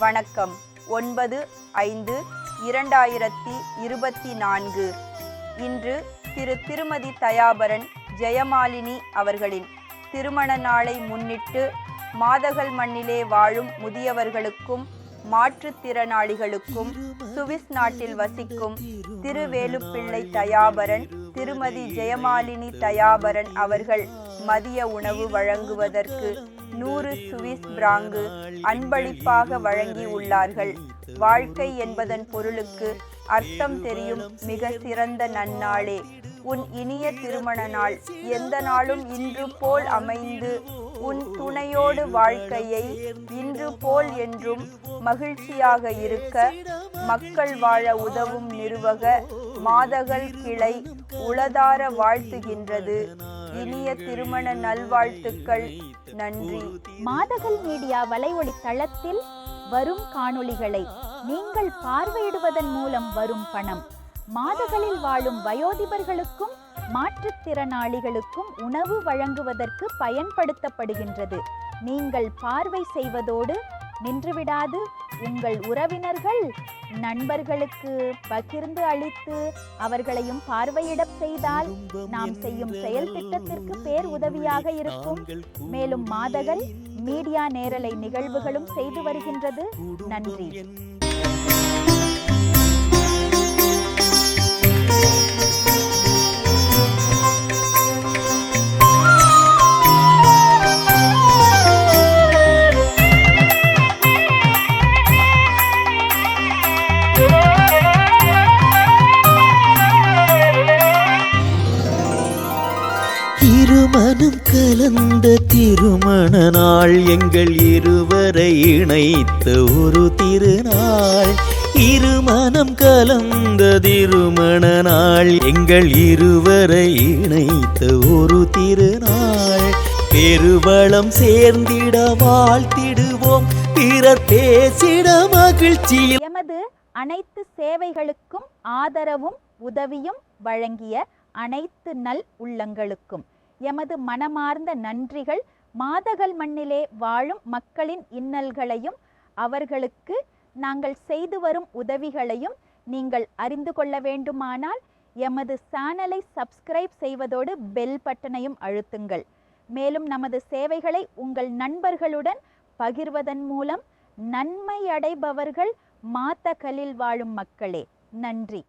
வணக்கம். ஒன்பது ஐந்து இரண்டாயிரத்தி இருபத்தி நான்கு. இன்று திரு திருமதி தயாபரன் ஜெயமாலினி அவர்களின் திருமண நாளை முன்னிட்டு மாதகள் மண்ணிலே வாழும் முதியவர்களுக்கும் மாற்றுத்திறனாளிகளுக்கும் சுவிஸ் நாட்டில் வசிக்கும் திருவேலுப்பிள்ளை தயாபரன் திருமதி ஜெயமாலினி தயாபரன் அவர்கள் மதிய உணவு வழங்குவதற்கு நூறு சுவிஸ் பிராங்கு அன்பளிப்பாக வழங்கி உள்ளார்கள். வாழ்க்கை என்பதன் பொருளுக்கு அர்த்தம் தெரியும் மிக சிறந்த நன்னாளே. உன் இனிய திருமண நாள் எந்த நாளும் இன்று போல் அமைந்து உன் துணையோடு வாழ்க்கையை இன்று போல் என்றும் மகிழ்ச்சியாக இருக்க மக்கள் வாழ உதவும் நிறுவக மாதகள் கிளை உளதார வாழ்த்துகின்றது. இனிய திருமண நல்வாழ்த்துக்கள். நன்றி. மாதகள் மீடியா வலைவழி தளத்தில் வரும் காணொளிகளை நீங்கள் பார்வையிடுவதன் மூலம் வரும் பணம். மாதகளில் வாழும் வயோதிபர்களுக்கும் மாற்றுத்திறனாளிகளுக்கும் உணவு வழங்குவதற்கு பயன்படுத்தப்படுகின்றது. நீங்கள் பார்வை செய்வதோடு நின்றுவிடாது உங்கள் உறவினர்கள் நண்பர்களுக்கு பகிர்ந்து அளித்து அவர்களையும் பார்வையிடப் செய்தால் நாம் செய்யும் செயல் திட்டத்திற்கு பேர் உதவியாக இருக்கும். மேலும் மாதகள் மீடியா நேரலை நிகழ்வுகளும் செய்து வருகின்றது. நன்றி. இருமனும் கலந்த திருமண நாள் எங்கள் இருவரை இணைத்த ஒரு திருநாள். இருமனம் கலந்த திருமண நாள் எங்கள் இருவரை இணைத்த ஒரு திருநாள். பெருவளம் சேர்ந்திட வாழ்த்திடுவோம் பிறர் பேசிட மகிழ்ச்சி எமது அனைத்து சேவைகளுக்கும் ஆதரவும் உதவியும் வழங்கிய அனைத்து நல் உள்ளங்களுக்கும். எமது மனமார்ந்த நன்றிகள் மாதகல் மண்ணிலே வாழும் மக்களின் இன்னல்களையும் அவர்களுக்கு நாங்கள் செய்து வரும் உதவிகளையும் நீங்கள் அறிந்து கொள்ள வேண்டுமானால் எமது சேனலை சப்ஸ்கிரைப் செய்வதோடு பெல் பட்டனையும் அழுத்துங்கள். மேலும் நமது சேவைகளை உங்கள் நண்பர்களுடன் பகிர்வதன் மூலம் நன்மை அடைபவர்கள் மாத்தகலில் வாழும் மக்களே. நன்றி.